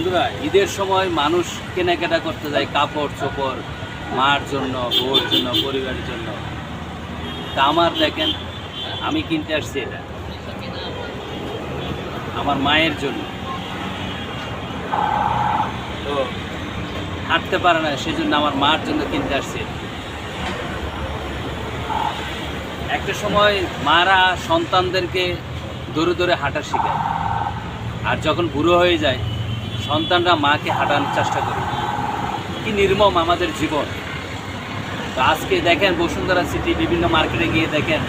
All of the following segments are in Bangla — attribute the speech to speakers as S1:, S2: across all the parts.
S1: বন্ধুরা, ঈদের সময় মানুষ কেনাকাটা করতে যায় কাপড়, চোপড়, মার জন্য, বউর জন্য, পরিবারের জন্য। তা আমার দেখেন, আমি কিনতে আসছি এটা। আমার মায়ের জন্য। তো হাঁটতে পারে না, সেজন্য আমার মার জন্য কিনতে আসছে। একটা সময় মারা সন্তানদেরকে দূরে দূরে হাঁটা শেখায়। আর যখন বুড়ো হয়ে যায় সন্তানরা মাকে হাঁটানোর চেষ্টা করে। কি নির্মম আমাদের জীবন। তো আজকে দেখেন বসুন্ধরা সিটি বিভিন্ন মার্কেটে গিয়ে দেখেন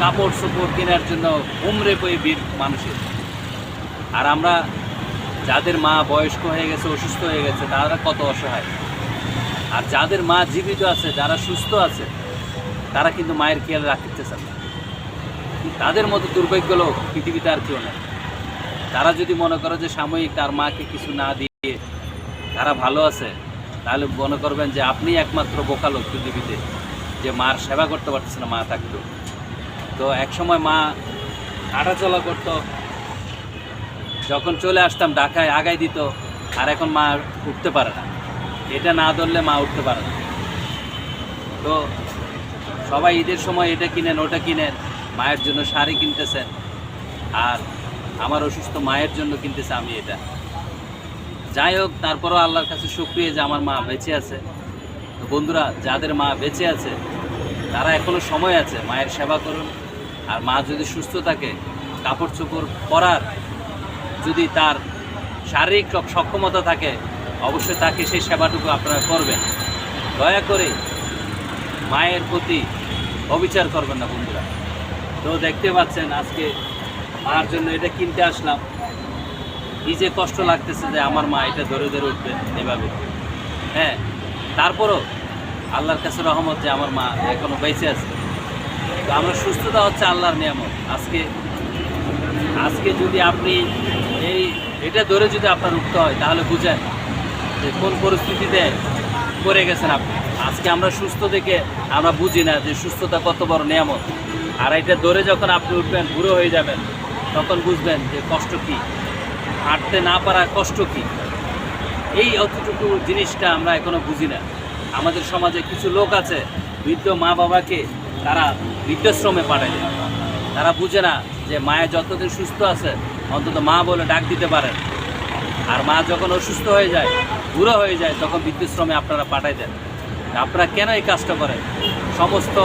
S1: কাপড় চোপড় কেনার জন্য উমরে পয়ে বীর মানুষের। আর আমরা যাদের মা বয়স্ক হয়ে গেছে, অসুস্থ হয়ে গেছে, তারা কত অসহায়। আর যাদের মা জীবিত আছে, যারা সুস্থ আছে, তারা কিন্তু মায়ের খেয়াল রাখতেছেন না। তাদের মতো দুর্ভাগ্য লোক পৃথিবীতে আর কেউ নেই। তারা যদি মনে করে যে সাময়িক তার মাকে কিছু না দিয়ে তারা ভালো আছে, তাহলে মনে করবেন যে আপনি একমাত্র বোকা লোক পৃথিবীতে, যে মার সেবা করতে পারতেছে না মা থাকতো তো। এক সময় মা হাঁটাচলা করতো, যখন চলে আসতাম ঢাকায় আগায় দিত, আর এখন মা উঠতে পারে না। এটা না ধরলে মা উঠতে পারে না। তো সবাই ঈদের সময় এটা কিনেন, ওটা কিনেন, মায়ের জন্য শাড়ি কিনতেছেন, আর আমার অসুস্থ মায়ের জন্য কিনতেছে আমি এটা। যাই হোক, তারপরও আল্লাহর কাছে সুক্রিয় যে আমার মা বেঁচে আছে। তো বন্ধুরা, যাদের মা বেঁচে আছে, তারা এখনও সময় আছে মায়ের সেবা করুন। আর মা যদি সুস্থ থাকে, কাপড় চোপড় পরার যদি তার শারীরিক সক্ষমতা থাকে, অবশ্যই তাকে সেই সেবাটুকু আপনারা করবেন। দয়া করে মায়ের প্রতি অবিচার করবেন না বন্ধুরা। তো দেখতে পাচ্ছেন আজকে মার জন্য এটা কিনতে আসলাম। কি যে কষ্ট লাগতেছে যে আমার মা এটা ধরে ধরে উঠবেন এভাবে। হ্যাঁ তারপরও আল্লাহর কাছে রহমত যে আমার মা এখনও বেঁচে আছে। তো আমরা সুস্থতা হচ্ছে আল্লাহর নিয়ামত। আজকে আজকে যদি আপনি এই, এটা ধরে যদি আপনার উঠতে হয়, তাহলে বুঝেন যে কোন পরিস্থিতিতে পড়ে গেছেন আপনি। আজকে আমরা সুস্থ দেখে আমরা বুঝি না যে সুস্থতা কত বড় নিয়ামত। আর এটা ধরে যখন আপনি উঠবেন, বুড়ো হয়ে যাবেন তখন বুঝবেন যে কষ্ট কি, হাঁটতে না পারা কষ্ট কি। এই অতটুকু জিনিসটা আমরা এখনও বুঝি না। আমাদের সমাজে কিছু লোক আছে, বৃদ্ধ মা বাবাকে তারা বৃদ্ধাশ্রমে পাঠায় তারা বুঝে না যে মায়ের যতদিন সুস্থ আছে, অন্তত মা বলে ডাক দিতে পারেন আর মা যখন অসুস্থ হয়ে যায়, বুড়ো হয়ে যায়, তখন বৃদ্ধাশ্রমে আপনারা পাঠাই দেন। আপনারা কেন এই কাজটা করেন? সমস্ত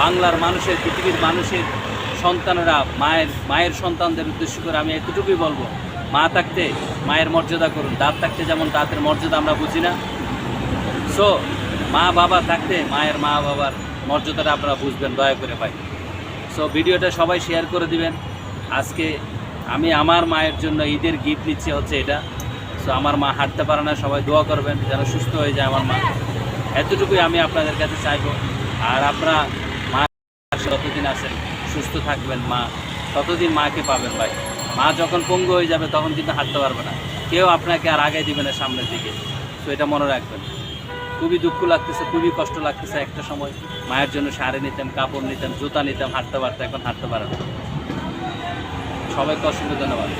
S1: বাংলার মানুষের, পৃথিবীর মানুষের সন্তানেরা, মায়ের মায়ের সন্তানদের উদ্দেশ্য করে আমি এতটুকুই বলব, মা থাকতে মায়ের মর্যাদা করুন, দাঁত থাকতে যেমন দাঁতের মর্যাদা আমরা বুঝি না। সো মা বাবা থাকতে মায়ের মা বাবার মর্যাদাটা আপনারা বুঝবেন, দয়া করে ভাই। সো ভিডিওটা সবাই শেয়ার করে দিবেন। আজকে আমি আমার মায়ের জন্য ঈদের গিফট নিচ্ছি হচ্ছে এটা। সো আমার মা হাঁটতে পারে না, সবাই দোয়া করবেন, যেন সুস্থ হয়ে যায় আমার মা। এতটুকুই আমি আপনাদের কাছে চাইব। আর আপনারা সুস্থ থাকবেন মা, ততদিন মাকে পাবেন ভাই। মা যখন পঙ্গু হয়ে যাবে তখন কিন্তু হাঁটতে পারবে না। কেউ আপনাকে আর আগে দিবে না সামনের দিকে। তো এটা মনে রাখবেন। খুবই দুঃখ লাগতেছে, খুবই কষ্ট লাগতেছে একটা সময়। মায়ের জন্য শাড়ি নিতাম, কাপড় নিতাম, জুতা নিতাম, হাঁটতে পারতো, এখন হাঁটতে পারে না। সবাইকে অসংখ্য ধন্যবাদ।